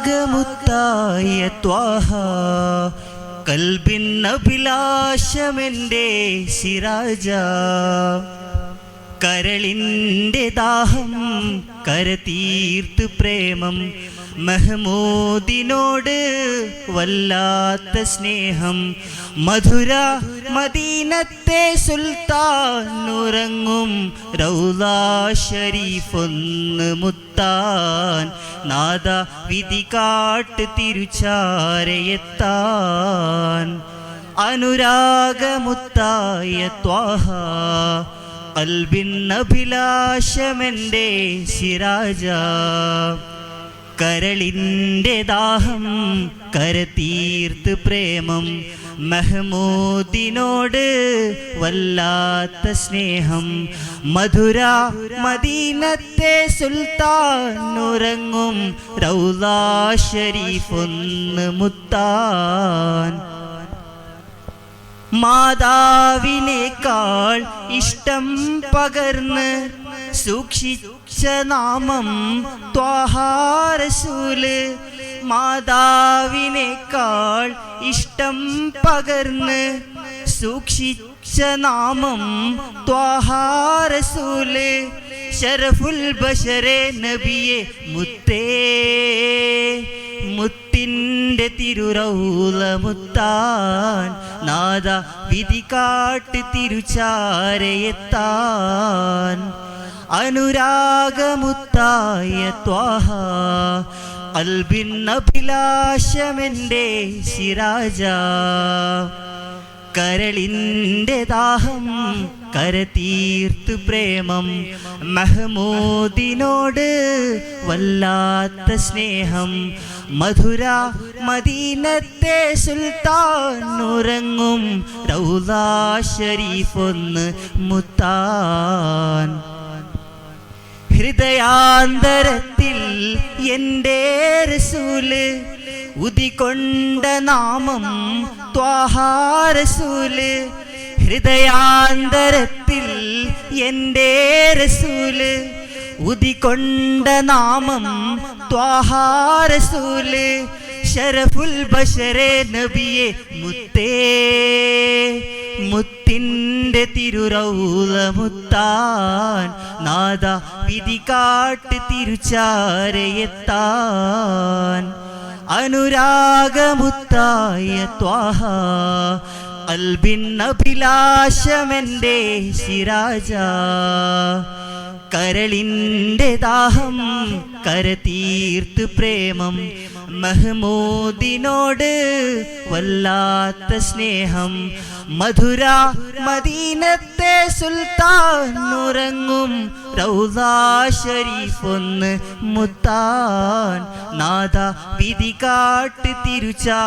അനുരാഗമുത്തായ ത്വാഹ കൽബിൻ ശിരാജ കരളിന്റെ ദാഹം കരതീർത്ത് പ്രേമം മെഹമൂദിനോട് വല്ലാത്ത സ്നേഹം. മധുര മദീനത്തെ സുൽത്താൻ ഉറങ്ങും. റൗലാ ഷരീഫൊന്ന് മുത്താൻ. നാദ വിധി കാട്ട് തിരുച്ചാരയെത്താൻ അനുരാഗമുത്തായ ത്വാഹ. അൽബിൻ അഭിലാഷമെന്റെ കരളിന്റെ ദാഹം കരതീർത്ത് പ്രേമം മെഹമൂദിനോട് വല്ലാത്ത സ്നേഹം. മധുര മദീനത്തെ സുൽത്താൻ ഉറങ്ങും റൗലാ ഷരീഫൊന്ന് മുത്താൻ. മാതാവിനേക്കാൾ ഇഷ്ടം പകർന്ന് സൂക്ഷിച്ച നാമം ത്വാഹാരസൂൽ. മാതാവിനേക്കാൾ ഇഷ്ടം പകർന്ന് സൂക്ഷിച്ച നാമം ത്വാഹാരസൂൽ. ഷറഫുൽ ബഷരെ നബിയെ മുത്തേ. മുത്തിന്റെ തിരുറൗല മുത്താൻ. നാദ വിധി കാട്ട് തിരുച്ചാരയെത്താൻ അനുരാഗമുത്തായ ത്വാഹ. അൽബിൻ ശിരാജ കരളിന്റെ ദാഹം കരതീർത്ത് പ്രേമം. മെഹമോദിനോട് വല്ലാത്ത സ്നേഹം. മധുര മദീനത്തെ സുൽത്താൻ ഉറങ്ങും. റൗലാ ഷരീഫൊന്ന് മുത്താൻ. ഹൃദയാന്തരത്തിൽ എന്റെ റസൂൽ ഉദികൊണ്ട നാമം ത്വാഹാരസൂൽ ഹൃദയാന്തരത്തിൽ എന്റെ റസൂൽ ഉദികൊണ്ട നാമം ത്വാഹാരസൂൽ ഷറഫുൽ ബഷരെ നബിയെ മുത്തേ മുത്തിന്റെ തിരുറൗല മുത്താൻ നാദ വിധി കാട്ട് തിരുച്ചാരയെത്താൻ അനുരാഗമുത്തായ ത്വാഹ അൽബിൻ അഭിലാഷമെന്റെ കരളിന്റെ ദാഹം കരതീർത്ത് പ്രേമം മഹ്മൂദിനോട് വല്ലാത്ത സ്നേഹം. മധുര മദീനത്തെ സുൽത്താൻ ഉറങ്ങും. റൗദാ ഷരീഫൊന്ന് മുത്താൻ. നാദ വിധി കാട്ട് തിരുചാരയെത്താൻ